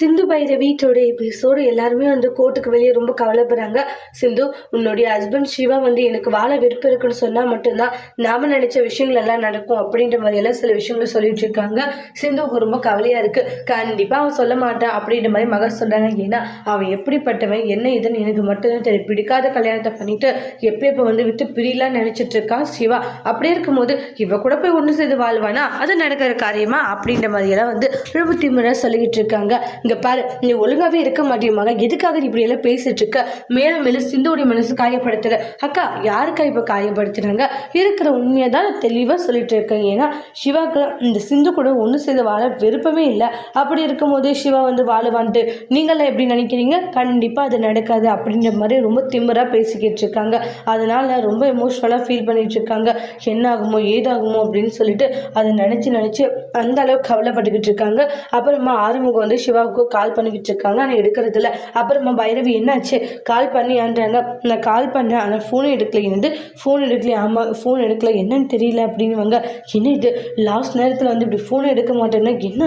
சிந்து பைரவியோட episode எல்லாருமே வந்து கோர்ட்டுக்கு வெளியே ரொம்ப கவலைப்படுறாங்க. சிந்து உன்னுடைய ஹஸ்பண்ட் சிவா வந்து எனக்கு வாழ விருப்பம் இருக்குன்னு சொன்னால் மட்டும்தான் நாம நினைச்ச விஷயங்கள் எல்லாம் நடக்கும் அப்படின்ற மாதிரியெல்லாம் சில விஷயங்களை சொல்லிட்டு இருக்காங்க. சிந்துவுக்கு ரொம்ப கவலையாக இருக்கு. கண்டிப்பாக அவன் சொல்ல மாட்டான் அப்படின்ற மாதிரி மகள் சொல்கிறாங்க ஏன்னா அவன் எப்படிப்பட்டவன் என்ன இதுன்னு எனக்கு மட்டும்தான் தெரியும். பிடிக்காத கல்யாணத்தை பண்ணிட்டு எப்போ இப்போ வந்து விட்டு பிரியலாம் நினைச்சிட்டு இருக்கான் சிவா. அப்படி இருக்கும்போது இவ கூட போய் ஒன்று செய்து வாழ்வானா? அது நடக்கிற காரியமா? அப்படின்ற மாதிரியெல்லாம் வந்து ரொம்ப திமுறை சொல்லிக்கிட்டு இருக்காங்க. இங்க பாரு நீ ஒழுங்காவே இருக்க மாட்டியமாக எதுக்காக இப்படி எல்லாம் பேசிட்டு இருக்க? மேலும் மேலும் சிந்துவுடைய மனசு காயப்படுத்துற அக்கா யாருக்கா இப்ப காயப்படுத்துறாங்க? இருக்கிற உண்மையை தான் தெளிவாக தெளிவா சொல்லிட்டு இருக்கேன். ஏன்னா சிவாக்கு இந்த சிந்து கூட ஒன்று சேர்ந்து வாழ விருப்பமே இல்லை. அப்படி இருக்கும்போதே சிவா வந்து வாழுவான்ட்டு. நீங்களாம் எப்படி நினைக்கிறீங்க? கண்டிப்பா அது நடக்காது அப்படின்ற மாதிரி ரொம்ப திமிரா பேசிக்கிட்டு இருக்காங்க. அதனால ரொம்ப எமோஷ்னலாக ஃபீல் பண்ணிட்டு இருக்காங்க. என்ன ஆகுமோ ஏதாகுமோ அப்படின்னு சொல்லிட்டு அதை நினச்சி நினச்சி அந்த அளவுக்கு கவலைப்பட்டுக்கிட்டு இருக்காங்க. அப்புறமா ஆறுமுகம் வந்து சிவாவுக்கு கால் பண்ணிக்கிட்டு இருக்காங்க ஆனால் எடுக்கிறதில்ல. அப்புறமா பைரவி என்னாச்சு? கால் பண்ணியான்றாங்க. நான் கால் பண்ணேன் ஆனால் ஃபோன் எடுக்கலைன்னு ஃபோன் எடுக்கல ஆமாம் ஃபோன் எடுக்கல. என்னன்னு தெரியல அப்படின்னுவாங்க. என்ன இது? லாஸ்ட் நேரத்தில் வந்து இப்படி ஃபோன் எடுக்க மாட்டேன்னா என்ன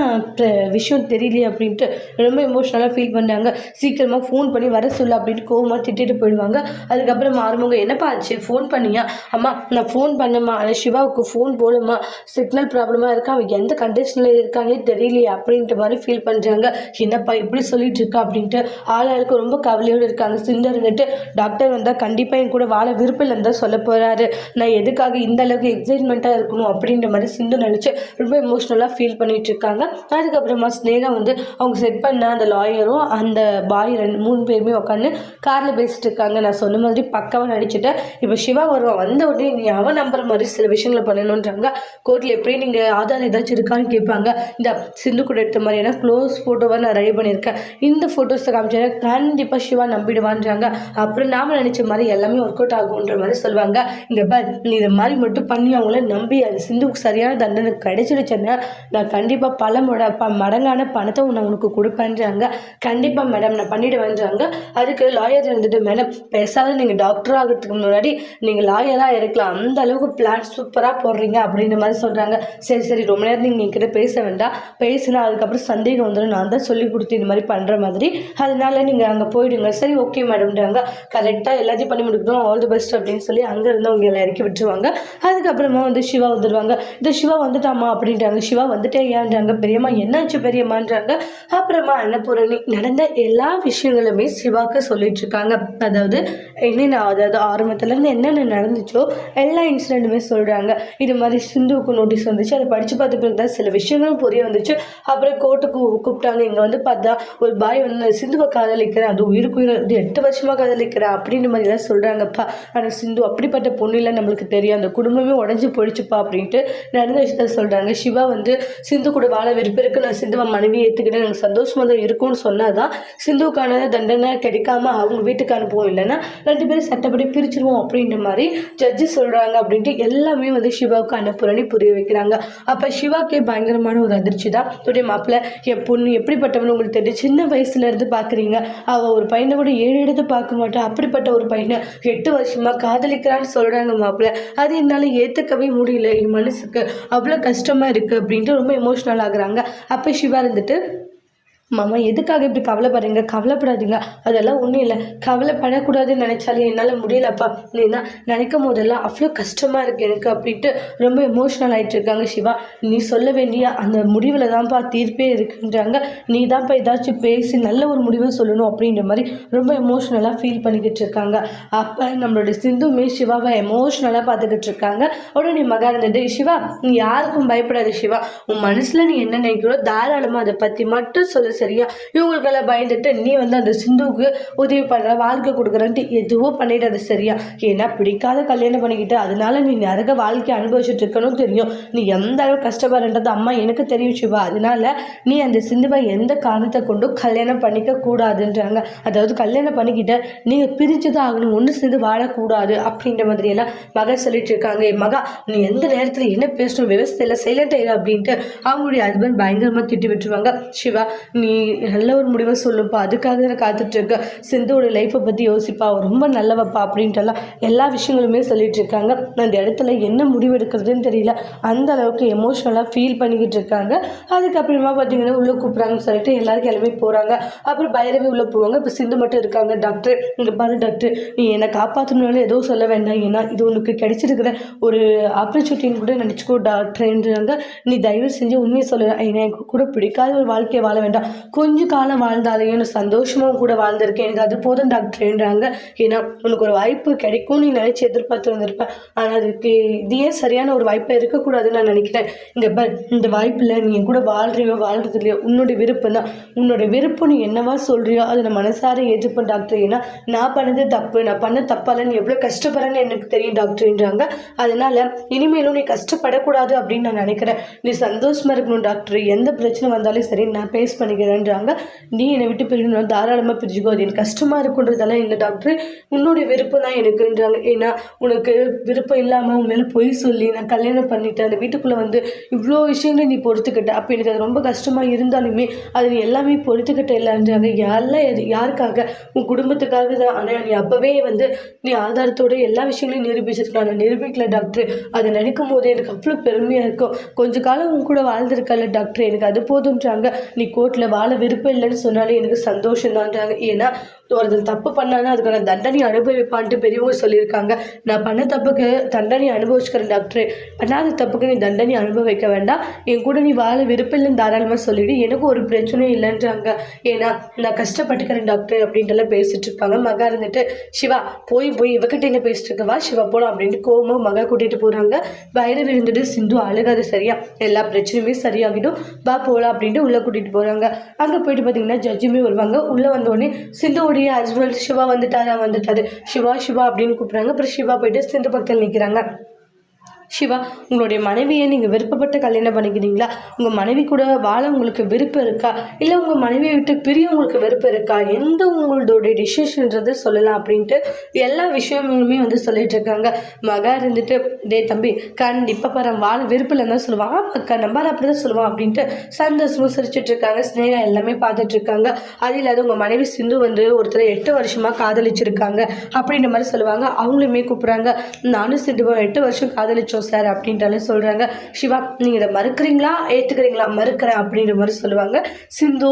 விஷயம் தெரியலையே அப்படின்ட்டு ரொம்ப எமோஷ்னலாக ஃபீல் பண்ணுறாங்க சீக்கிரமாக ஃபோன் பண்ணி வர சொல்லு அப்படின்ட்டு கோவமாக திட்டிட்டு போயிடுவாங்க. அதுக்கப்புறம் ஆறுமுகம் என்னப்பா ஆச்சு? ஃபோன் பண்ணியா? அம்மா நான் ஃபோன் பண்ணம்மா. ஆனால் சிவாவுக்கு ஃபோன் போடுமா சிக்னல் ப்ராப்ளமாக இருக்கா? அவன் எந்த கண்டிஷனில் இருக்கானே தெரியலையே அப்படின்ற மாதிரி ஃபீல் பண்ணுறாங்க என்னப்பா இப்படி சொல்லிட்டு இருக்கா அப்படின்ட்டு ஆளாளுக்கு ரொம்ப கவலையோடு இருக்காங்க சிந்து இருந்துட்டு டாக்டர் வந்தால் கண்டிப்பாக என் கூட வாழ விருப்பம் இல்லைன்னு தான் சொல்ல போகிறாரு நான் எதுக்காக இந்த அளவுக்கு எக்ஸைட்மெண்ட்டாக இருக்கணும்? அப்படின்ற மாதிரி சிந்து நினச்சி ரொம்ப எமோஷ்னலாக ஃபீல் பண்ணிட்டு இருக்காங்க. அதுக்கப்புறமா ஸ்னேகா வந்து அவங்க செட் பண்ண அந்த லாயரும் அந்த பாய் ரெண்டு மூணு பேருமே உட்காந்து காரில் பேசிட்டு இருக்காங்க. நான் சொன்ன மாதிரி பக்காவாக நடிச்சுட்டேன் இப்போ சிவா வருவான் வந்த உடனே நீ அவன் நம்புற மாதிரி சில விஷயங்களை பண்ணணுன்றாங்க கோர்ட்டில் எப்படி நீங்கள் ஆதார் ஏதாச்சும் இருக்கான்னு கேட்பாங்க. இந்த சிந்து கூட எடுத்த மாதிரியான க்ளோஸ் ஃபோட்டோவை நான் ரெடி பண்ணியிருக்கேன் இந்த ஃபோட்டோஸை காமிச்சேன்னா கண்டிப்பாக சிவா நம்பிடுவான்றாங்க. அப்புறம் நாம நினச்ச மாதிரி எல்லாமே ஒர்க் அவுட் ஆகுன்ற மாதிரி சொல்லுவாங்க. இங்கே பார் நீ இதை மாதிரி மட்டும் பண்ணி அவங்கள நம்பி அது சிந்துவுக்கு சரியான தண்டனை கிடைச்சிருச்சுன்னா நான் கண்டிப்பாக பல முட ப மடங்கான பணத்தை நான் உனக்கு கொடுப்பேன்றாங்க. கண்டிப்பாக மேடம் நான் பண்ணிடுவேன்றாங்க. அதுக்கு லாயர் இருந்துட்டு மேடம் பேசாத நீங்கள் டாக்டர் ஆகிறதுக்கு முன்னாடி நீங்கள் லாயராக இருக்கலாம். அந்த அளவுக்கு பிளான் சூப்பராக போடுறீங்க அப்படின்ற மாதிரி சொல்கிறாங்க சரி சரி ரொம்ப நேரம் நீங்கள் என்கிட்ட பேச வேண்டாம். பேசினா அதுக்கப்புறம் சந்தேகம் வந்துடும் நான் தான் சொல்லி கொடுத்து இது மாதிரி பண்ணுற மாதிரி. அதனால நீங்கள் அங்கே போயிடுங்க. சரி ஓகே மேடம்ன்றாங்க கரெக்டாக எல்லாத்தையும் பண்ணி முடிக்கணும் ஆல் தி பெஸ்ட் அப்படின்னு சொல்லி அங்கேருந்து அவங்க எல்லாம் இறக்கி விட்டுருவாங்க. அதுக்கப்புறமா வந்து சிவா வந்துடுவாங்க இந்த சிவா வந்துட்டாமா அப்படின்றாங்க. சிவா வந்துட்டே ஏன்றாங்க? பெரியம்மா என்னாச்சு பெரியம்மான்றாங்க. அப்புறமா அன்னபூரணி நடந்த எல்லா விஷயங்களுமே சிவாக்கு சொல்லிட்டு இருக்காங்க அதாவது என்னென்ன அதாவது ஆரம்பத்துலேருந்து என்னென்ன நடந்துச்சோ எல்லா இன்சிடெண்ட்டுமே சொல்கிறாங்க இது மாதிரி சிந்துவுக்கு நோட்டீஸ் வந்துச்சு. அதை படித்து பார்த்த பிறகு தான் சில விஷயங்களும் புரிய வந்துச்சு. அப்புறம் கோர்ட்டுக்கு கூப்பிட்டாங்க. இங்கே வந்து பார்த்தா ஒரு பாய் வந்து சிந்துவை காதலிக்கிறேன். அது உயிருக்கு உயிர் இது எட்டு வருஷமாக காதலிக்கிறேன் அப்படின்ற மாதிரிலாம் சொல்கிறாங்கப்பா ஆனால் சிந்து அப்படிப்பட்ட பொண்ணு இல்லை நம்மளுக்கு தெரியும். அந்த குடும்பமே உடஞ்சி போயிடுச்சுப்பா அப்படின்ட்டு நடந்த விஷயத்த சொல்கிறாங்க சிவா வந்து சிந்து கூட வாழ விருப்பம் இருக்கு நான் சிந்துவை மனைவி ஏற்றுக்கிட்டு எனக்கு சந்தோஷமாக தான் இருக்கும்னு சொன்னால் தான் சிந்துவுக்கான தண்டனை கிடைக்காம அவங்க வீட்டுக்கு அனுப்புவோம். இல்லைன்னா ரெண்டு பேரும் சட்டப்படி பிரிச்சிருவோம் அப்படின்ற மாதிரி ஜட்ஜி சொல்கிறாங்க அப்படின்ட்டு எல்லாமே வந்து சிவாவுக்கு அனுப்புறேன்னு புரிய வைக்கிறாங்க. அப்போ சிவாக்கே பயங்கரமான ஒரு அதிர்ச்சி தான். துடைய மாப்பிள்ளை என் பொண்ணு எப்படிப்பட்ட அப்படிப்பட்டவன் உங்களுக்கு தெரியும் சின்ன வயசுல இருந்து பார்க்குறீங்க அவள் ஒரு பையனை கூட ஏழு எடுத்து பார்க்க மாட்டான். அப்படிப்பட்ட ஒரு பையனை எட்டு வருஷமா காதலிக்கிறான்னு சொல்கிறாங்க மாப்பிள்ள. அது என்னால் ஏற்றுக்கவே முடியல. என் மனசுக்கு அவ்வளோ கஷ்டமாக இருக்குது அப்படின்ட்டு ரொம்ப எமோஷ்னல் ஆகுறாங்க. அப்போ சிவா இருந்துட்டு மாமா எதுக்காக இப்படி கவலைப்படுறீங்க? கவலைப்படாதீங்க. அதெல்லாம் ஒன்றும் இல்லை. கவலைப்படக்கூடாதுன்னு நினச்சாலே என்னால் முடியலப்பா. ஏன்னா நினைக்கும் போதெல்லாம் அவ்வளோ கஷ்டமாக இருக்குது எனக்கு அப்படின்ட்டு ரொம்ப எமோஷ்னல் ஆகிட்டு இருக்காங்க சிவா. நீ சொல்ல வேண்டிய அந்த முடிவில் தான்ப்பா தீர்ப்பே இருக்குன்றாங்க. நீ தான்ப்பா ஏதாச்சும் பேசி நல்ல ஒரு முடிவை சொல்லணும் அப்படின்ற மாதிரி ரொம்ப எமோஷ்னலாக ஃபீல் பண்ணிக்கிட்டு இருக்காங்க. அப்போ நம்மளோட சிந்துமே சிவாவை எமோஷ்னலாக பார்த்துக்கிட்டு இருக்காங்க. உடனே மகா இருந்தது சிவா நீ யாருக்கும் பயப்படாத சிவா. உன் மனசில் நீ என்ன நினைக்கிறோ தாராளமாக அதை பற்றி மட்டும் சொல்லு. சரியா? இவங்களுக்கெல்லாம் பயந்துட்டு நீ வந்து அந்த சிந்துவுக்கு உதவி பண்ணுற வாழ்க்கை கொடுக்குறன்ட்டு எதுவும் பண்ணிடாது சரியா? ஏன்னா பிடிக்காத கல்யாணம் பண்ணிக்கிட்டு அதனால நீ நரக வாழ்க்கை அனுபவிச்சுட்டு இருக்கணும் தெரியும். நீ எந்த அளவு கஷ்டப்படுறது அம்மா எனக்கு தெரியும் சிவா. அதனால நீ அந்த சிந்துவை எந்த காரணத்தை கொண்டும் கல்யாணம் பண்ணிக்க கூடாதுன்றாங்க. அதாவது கல்யாணம் பண்ணிக்கிட்ட நீங்கள் பிரிஞ்சு தான் ஆகணும் ஒன்று சேர்ந்து வாழக்கூடாது அப்படின்ற மாதிரி எல்லாம் மகா சொல்லிட்டு இருக்காங்க. என் மகா நீ எந்த நேரத்தில் என்ன பேசணும்? விவசாயில சைலண்ட் ஆயிரு அப்படின்ட்டு அவங்களுடைய ஹஸ்பண்ட் பயங்கரமாக திட்டி விட்டுருவாங்க. சிவா நீ நல்ல ஒரு முடிவை சொல்லுப்பா. அதுக்காக தான் காத்துட்ருக்க. சிந்துவோட லைஃப்பை பற்றி யோசிப்பா. ரொம்ப நல்லவப்பா அப்படின்ட்டுலாம் எல்லா விஷயங்களுமே சொல்லிகிட்டு இருக்காங்க அந்த இடத்துல என்ன முடிவு எடுக்கிறதுன்னு தெரியல. அந்த அளவுக்கு எமோஷ்னலாக ஃபீல் பண்ணிக்கிட்டு இருக்காங்க அதுக்கப்புறமா பார்த்தீங்கன்னா உள்ளே கூப்பிட்றாங்கன்னு சொல்லிட்டு எல்லாரும் கிளம்பி போகிறாங்க அப்புறம் பைரவி உள்ளே போவாங்க. இப்போ சிந்து மட்டும் இருக்காங்க. டாக்டர் இங்கே பாரு டாக்டர் நீ என்னை காப்பாற்றணும்னாலும் எதுவும் சொல்ல வேண்டாம். ஏன்னா இது உனக்கு கிடைச்சிருக்கிற ஒரு ஆப்பர்ச்சுனிட்டின்னு கூட நினச்சிக்கோ டாக்டர்ன்றாங்க நீ தயவு செஞ்சு உண்மையை சொல்ல. எனக்கு கூட பிடிக்காத ஒரு வாழ்க்கையை வாழ வேண்டாம். கொஞ்ச காலம் வாழ்ந்தாலையும் நான் சந்தோஷமாக கூட வாழ்ந்திருக்கேன். எனக்கு அது போதும் டாக்டர்ன்றாங்க ஏன்னா உனக்கு ஒரு வாய்ப்பு கிடைக்கும் நீ நினச்சி எதிர்பார்த்து வந்திருப்பேன் ஆனால் அதுக்கு இதே சரியான ஒரு வாய்ப்பாக இருக்கக்கூடாதுன்னு நான் நினைக்கிறேன். இங்கே ப இந்த வாய்ப்பில் நீ என் கூட வாழ்றியோ வாழ்றது இல்லையோ உன்னோட விருப்பம் தான். உன்னோட விருப்பம் நீ என்னவா சொல்கிறியோ அதை நான் மனசார ஏற்றுப்பேன் டாக்டர் ஏன்னா நான் பண்ணது தப்பு நான் பண்ண தப்பால நீ எவ்வளோ கஷ்டப்படுறேன்னு எனக்கு தெரியும் டாக்டர்ன்றாங்க அதனால இனிமேலும் நீ கஷ்டப்படக்கூடாது அப்படின்னு நான் நினைக்கிறேன். நீ சந்தோஷமாக இருக்கணும் டாக்டர் எந்த பிரச்சனை வந்தாலும் சரி நான் பேஸ் பண்ணிக்கிறேன்றாங்க நீ என்னை விட்டு பிரியணும் தாராளமாக பிரிஞ்சுக்கோ. அது எனக்கு கஷ்டமாக இருக்குன்றதெல்லாம் இல்லை டாக்டர். உன்னுடைய விருப்பம் தான் எனக்குன்றாங்க. ஏன்னா உனக்கு விருப்பம் இல்லாமல் உன் மேலே பொய் சொல்லி நான் கல்யாணம் பண்ணிட்டேன். அந்த வீட்டுக்குள்ளே வந்து இவ்வளோ விஷயங்களை நீ பொறுத்துக்கிட்ட. அப்போ எனக்கு அது ரொம்ப கஷ்டமாக இருந்தாலுமே அது நீ எல்லாமே பொறுத்துக்கிட்ட இல்லைன்றாங்க. யாரெல்லாம் எது யாருக்காக? உன் குடும்பத்துக்காக தான். ஆனால் நீ அப்போவே வந்து நீ ஆதாரத்தோட எல்லா விஷயங்களையும் நிரூபிச்சிருக்கலாம் நான் நிரூபிக்கல டாக்டர். அதை நினைக்கும் போது எனக்கு அவ்வளோ பெருமையாக இருக்கும். கொஞ்ச காலம் உன் கூட வாழ்ந்திருக்கல டாக்டர். எனக்கு அது போதுன்றாங்க. நீ கோர்ட்டில் வாழ விருப்பம் இல்லைன்னு சொன்னாலே எனக்கு சந்தோஷம் தான்றாங்க ஏன்னா ஒருத்தர் தப்பு பண்ணானா அதுக்கான தண்டனை அனுபவிப்பான்ட்டு பெரியவங்க சொல்லியிருக்காங்க. நான் பண்ண தப்புக்கு தண்டனை அனுபவிச்சுக்கிறேன் டாக்டர் பண்ணாத தப்புக்கு நீ தண்டனை அனுபவிக்க வேண்டாம். என் கூட நீ வாழ விருப்பம் இல்லைன்னு தாராளமாக சொல்லிவிடு எனக்கு ஒரு பிரச்சனையும் இல்லைன்றாங்க. ஏன்னா நான் கஷ்டப்பட்டுக்கிறேன் டாக்டர் அப்படின்ட்டுலாம் பேசிட்டு இருப்பாங்க. மகா இருந்துட்டு சிவா போய் போய் இவகிட்ட என்ன பேசிட்டு இருக்க? வா சிவா போலாம் அப்படின்ட்டு கோமா மகா கூட்டிகிட்டு போகிறாங்க வயிறு விழுந்துட்டு சிந்து அழுகாது சரியா? எல்லா பிரச்சனையுமே சரியாகிடும். வா போகலாம் அப்படின்ட்டு உள்ளே கூட்டிகிட்டு போகிறாங்க அங்கே போயிட்டு பார்த்தீங்கன்னா ஜட்ஜுமே வருவாங்க. உள்ளே வந்தோடனே சிந்துவோடைய அஸ்வல் சிவா வந்துட்டாரா வந்துட்டாரு. சிவா சிவா அப்படின்னு கூப்பிட்றாங்க. அப்புறம் சிவா போயிட்டு சிந்து பக்கத்தில் நிற்கிறாங்க சிவா உங்களுடைய மனைவியை நீங்கள் விருப்பப்பட்டு கல்யாணம் பண்ணிக்கிறீங்களா? உங்கள் மனைவி கூட வாழ உங்களுக்கு விருப்பம் இருக்கா? இல்லை உங்கள் மனைவியை விட்டு பிரிய உங்களுக்கு விருப்பம் இருக்கா? எந்த உங்களுடைய டிசிஷன்றது சொல்லலாம் அப்படின்ட்டு எல்லா விஷயங்களுமே வந்து சொல்லிட்டு இருக்காங்க. மகா இருந்துட்டு டே தம்பி கண்டிப்பாக பாரு வாழ விருப்பம் இல்லைன்னு தான் சொல்லுவான். அக்கா நம்பார் அப்படி தான் சொல்லுவான் அப்படின்ட்டு சந்தோஷமும் சிரிச்சிட்டு இருக்காங்க. ஸ்னேகா எல்லாமே பார்த்துட்டு இருக்காங்க. அது இல்லாத உங்கள் மனைவி சிந்து வந்து ஒருத்தர் எட்டு வருஷமாக காதலிச்சிருக்காங்க அப்படின்ற மாதிரி சொல்லுவாங்க. அவங்களுமே கூப்பிட்றாங்க. நானும் சிந்துவோம் எட்டு வருஷம் காதலிச்சோம் சார் அப்படின்றாலே சொல்கிறாங்க சிவா நீங்கள் இதை மறுக்கிறீங்களா? ஏற்றுக்கிறீங்களா மறுக்கிறேன் அப்படின்ற மாதிரி சொல்லுவாங்க. சிந்து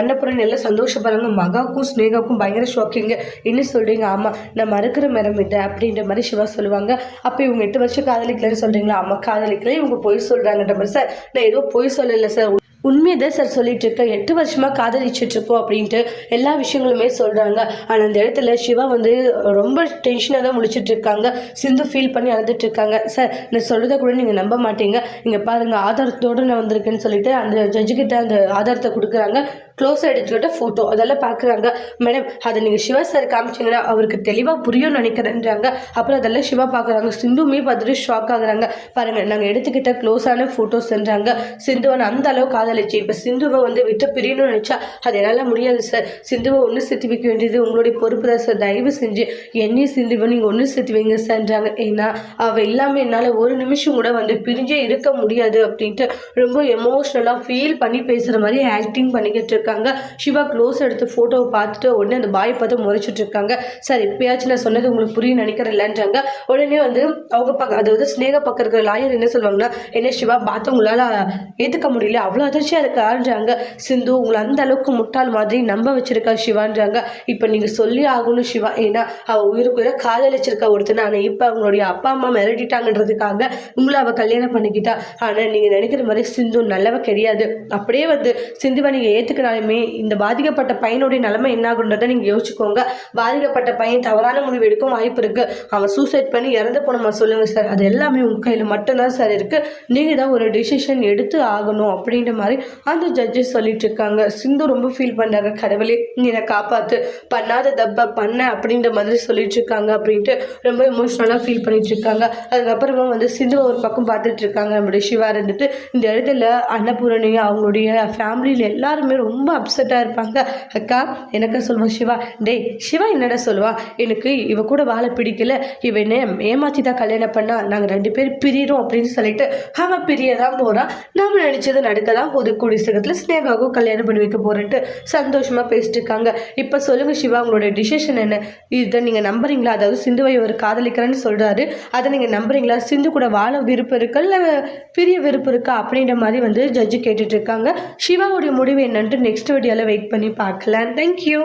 அன்னபுரன் எல்லாம் சந்தோஷப்படுறாங்க. மகாக்கும் ஸ்னேகாவுக்கும் பயங்கர ஷாக்கிங்க என்ன சொல்கிறீங்க ஆமாம் நான் மறுக்கிற மரம் இல்லை அப்படின்ற மாதிரி சிவா சொல்லுவாங்க. அப்போ இவங்க எட்டு வருஷம் காதலிக்கலன்னு சொல்கிறீங்களா ஆமாம் காதலிக்கல. இவங்க பொய் சொல்கிறாங்கன்ற மாதிரி சார் நான் ஏதோ பொய் சொல்லலை சார். உண்மையை தான் சார் சொல்லிட்டு இருக்கேன் எட்டு வருஷமா காதலிச்சுட்டு இருக்கோம் அப்படின்ட்டு எல்லா விஷயங்களுமே சொல்றாங்க. ஆனால் அந்த இடத்துல சிவா வந்து ரொம்ப டென்ஷனாக தான் முடிச்சுட்டு இருக்காங்க சிந்து ஃபீல் பண்ணி அழுதுட்டு இருக்காங்க சார் நான் சொல்றதை கூட நீங்கள் நம்ப மாட்டீங்க. இங்கே பாருங்க ஆதாரத்தோடு நான் வந்திருக்கேன்னு சொல்லிட்டு அந்த ஜட்ஜு கிட்ட அந்த ஆதாரத்தை கொடுக்குறாங்க. க்ளோஸ் எடுத்துக்கிட்ட ஃபோட்டோ அதெல்லாம் பார்க்குறாங்க. மேடம் அதை நீங்கள் சிவா சார் காமிச்சிங்கன்னா அவருக்கு தெளிவாக புரியும்னு நினைக்கிறேன்றாங்க. அப்புறம் அதெல்லாம் சிவா பார்க்குறாங்க. சிந்துமே பார்த்துட்டு ஷாக் ஆகுறாங்க. பாருங்கள் நாங்கள் எடுத்துக்கிட்ட க்ளோஸான ஃபோட்டோஸ்ன்றாங்க சிந்துவன் அந்த அளவுக்கு காதலிச்சு. இப்போ சிந்துவை வந்து விட்டு பிரியணும்னு நினச்சா அது என்னால் முடியாது சார் சிந்துவை ஒன்று சேர்த்து வைக்க வேண்டியது உங்களுடைய பொறுப்பு தான் சார் தயவு செஞ்சு என்னையும் சிந்துவை நீங்கள் ஒன்று சேர்த்து வைங்க சார்ன்றாங்க ஏன்னா அவள் இல்லாமல் என்னால் ஒரு நிமிஷம் கூட வந்து பிரிஞ்சே இருக்க முடியாது அப்படின்ட்டு ரொம்ப எமோஷ்னலாக ஃபீல் பண்ணி பேசுகிற மாதிரி ஆக்டிங் பண்ணிக்கிட்டு இருக்காங்க. சிவா க்ளோஸ் எடுத்து ஃபோட்டோவை பார்த்துட்டு உடனே அந்த பாய் பார்த்து முறைச்சிட்டு இருக்காங்க. சார் இப்பயாச்சும் நான் சொன்னது உங்களுக்கு புரியும் நினைக்கிறேன்லன்றாங்க உடனே வந்து அவங்க பக்கம் அதாவது ஸ்னேக பக்கம் இருக்கிற லாயர் என்ன சொல்லுவாங்கன்னா என்ன சிவா பார்த்து உங்களால் ஏற்றுக்க முடியல. அவ்வளோ அதிர்ச்சியாக இருக்கான்றாங்க. சிந்து உங்களை அந்த அளவுக்கு முட்டாள் மாதிரி நம்ப வச்சிருக்கா சிவான்றாங்க. இப்போ நீங்கள் சொல்லி ஆகணும் சிவா. ஏன்னா அவள் உயிருக்கு உயிரை காதலிச்சிருக்கா ஒருத்தனை. ஆனால் இப்போ அவங்களுடைய அப்பா அம்மா மிரட்டிட்டாங்கன்றதுக்காக உங்களை அவள் கல்யாணம் பண்ணிக்கிட்டா. ஆனால் நீங்கள் நினைக்கிற மாதிரி சிந்து நல்லவ கிடையாது. அப்படியே வந்து சிந்துவை நீங்கள் ஏற்றுக்கினாலுமே இந்த பாதிக்கப்பட்ட பையனுடைய நிலைமை என்ன ஆகுன்றதை நீங்கள் யோசிச்சுக்கோங்க. பாதிக்கப்பட்ட பையன் தவறான முடிவு எடுக்கும் வாய்ப்பு இருக்குது அவன் சூசைட் பண்ணி இறந்து போனமா சொல்லுங்கள் சார் அது எல்லாமே உங்கள் கையில் மட்டும்தான் சார் இருக்குது நீங்கள் தான் ஒரு டிசிஷன் எடுத்து ஆகணும் அப்படின்ற மாதிரி அந்த ஜட்ஜஸ் சொல்லிட்டு இருக்காங்க. சிந்து ரொம்ப ஃபீல் பண்ணாங்க கடவுளே நீ என்னை காப்பாற்று பண்ணாத தப்பை பண்ண அப்படின்ற மாதிரி சொல்லிட்டு இருக்காங்க அப்படின்ட்டு ரொம்ப எமோஷ்னலாக ஃபீல் பண்ணிட்டு இருக்காங்க. அதுக்கப்புறமா வந்து சிந்துவை ஒரு பக்கம் பார்த்துட்டு இருக்காங்க. நம்மளுடைய சிவா இருந்துட்டு இந்த இடத்துல அன்னபூரணி அவங்களுடைய ஃபேமிலியில் எல்லாருமே ரொம்ப ரொம்ப அப்செட்டாக இருப்பாங்க. அக்கா எனக்கு சொல்லுவான் சிவா டேய் சிவா என்னடா சொல்லுவா? எனக்கு இவ கூட வாழ பிடிக்கல. இவ என்ன ஏமாற்றி தான் கல்யாணம் பண்ணா. நாங்கள் ரெண்டு பேரும் பிரியிறோம் அப்படின்னு சொல்லிட்டு அவன் பிரிய தான் போகிறான் நாம நினச்சது நடக்க தான் போது கூடிய சீக்கிரத்தில் ஸ்னேகாவுக்கும் கல்யாணம் பண்ணி வைக்க போறேன்ட்டு சந்தோஷமாக பேசிட்டு இருக்காங்க. இப்போ சொல்லுங்கள் சிவா உங்களோட டிசிஷன் என்ன? இதை நீங்கள் நம்புறீங்களா? அதாவது சிந்துவை ஒரு காதலிக்கிறேன்னு சொல்கிறாரு அதை நீங்கள் நம்புறீங்களா? சிந்து கூட வாழ விருப்பம் இருக்கா? இல்லை பிரிய விருப்பம் இருக்கா? அப்படின்ற மாதிரி வந்து ஜட்ஜு கேட்டுட்டு இருக்காங்க. சிவாவுடைய முடிவு என்னன்ட்டு நெக்ஸ்ட் வீடியோவில் வெயிட் பண்ணி பார்க்கலாம். தேங்க்யூ